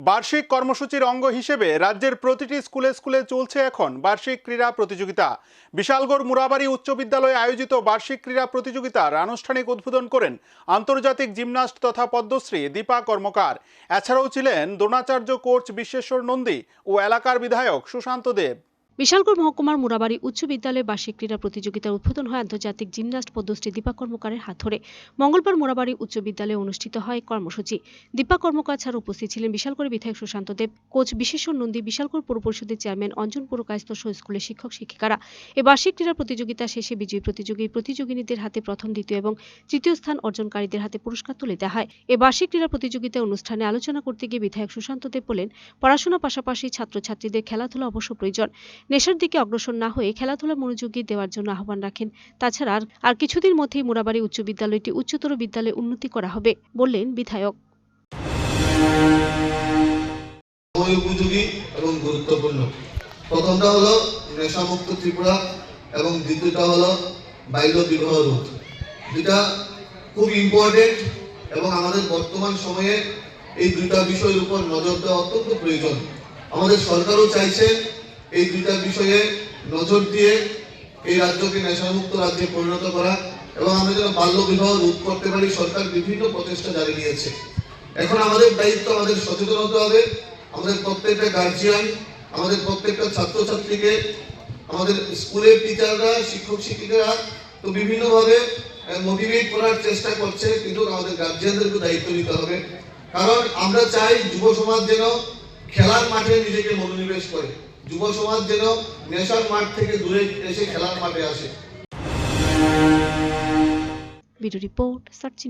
বার্ষিক কর্মসূচির অঙ্গ হিসেবে রাজ্যের প্রতিটি স্কুলে স্কুলে চলছে এখন বার্ষিক ক্রীড়া প্রতিযোগিতা। বিশালগড় মুরাবাড়ি উচ্চ বিদ্যালয়ে আয়োজিত বার্ষিক ক্রীড়া প্রতিযোগিতার আনুষ্ঠানিক উদ্বোধন করেন আন্তর্জাতিক জিমনাস্ট তথা পদ্মশ্রী দীপা কর্মকার। এছাড়াও ছিলেন দ্রোণাচার্য কোচ বিশ্বেশ্বর নন্দী ও এলাকার বিধায়ক সুশান্ত দেব। বিশালগড় মহকুমার মুরাবাড়ি উচ্চ বিদ্যালয়ে বার্ষিক ক্রীড়া প্রতিযোগিতার উদ্বোধন হয় আন্তর্জাতিক জিমনাস্ট পদ্মশ্রী দীপা কর্মকারের হাত ধরে মঙ্গলবার মুরাবাড়ি উচ্চ বিদ্যালয়ে অনুষ্ঠিত হয় কর্মসূচি। দীপা কর্মকার ছাড়া উপস্থিত ছিলেন বিশালগড়ের বিধায়ক সুশান্ত দেব, কোচ বিশেষণ নন্দী, বিশালগড় পৌর পরিষদের চেয়ারম্যান অঞ্জন পুরকায়স্থ সহ স্কুলের শিক্ষক শিক্ষিকারা। এই বার্ষিক ক্রীড়া প্রতিযোগিতা শেষে বিজয়ী প্রতিযোগী, প্রতিযোগিনীদের হাতে প্রথম, দ্বিতীয় এবং তৃতীয় স্থান অর্জনকারীদের হাতে পুরস্কার তুলে দেওয়া হয়। এই বার্ষিক ক্রীড়া প্রতিযোগিতা অনুষ্ঠানে আলোচনা করতে গিয়ে বিধায়ক সুশান্ত দেব বলেন, পড়াশোনার পাশাপাশি ছাত্রছাত্রীদের খেলাধুলা অবশ্য প্রয়োজন। নেশার দিকে অগ্রসর না হয়ে খেলাধুলা মনোযোগী দেওয়ার জন্য আহ্বান রাখেন। তাছাড়া আর- কিছুদিন মধ্যেই মুরাবাড়ি উচ্চ বিদ্যালয়টি উচ্চতর বিদ্যালয়ে উন্নতি করা হবে বললেন বিধায়ক। প্রথমটা হলো নেশামুক্ত ত্রিপুরা এবং দ্বিতীয়টা হলো বাল্য বিবাহ রোধ। দুটা খুব ইম্পর্টেন্ট এবং আমাদের বর্তমান সময়ে এই দুইটা বিষয়ের উপর নজর দেওয়া অত্যন্ত প্রয়োজন। আমাদের সরকারও চাইছেন এই দুইটা বিষয়ে নজর দিয়ে এই রাজ্যকে নেশামুক্ত রাজ্যে পরিণত করা এবং আমরা যেন বাল্য বিবাহ রোধ করতে পারি, সরকার বিভিন্ন প্রচেষ্টা জারি নিয়েছে। এখন আমাদের দায়িত্ব, আমাদের সচেতন হতে হবে। আমাদের প্রত্যেকটা গার্জিয়ান আমাদের প্রত্যেকটা ছাত্রছাত্রীকে, আমাদের স্কুলের টিচাররা শিক্ষক শিক্ষিকারা তো বিভিন্নভাবে মোটিভেট করার চেষ্টা করছে, কিন্তু আমাদের গার্জিয়ানদেরকে দায়িত্ব নিতে হবে। কারণ আমরা চাই যুব সমাজ যেন খেলার মাঠে নিজেকে মনোনিবেশ করে। যুব সমাজ যেন নেশার মাঠ থেকে দূরে এসে খেলার মাঠে আসে। Video report সার্চিন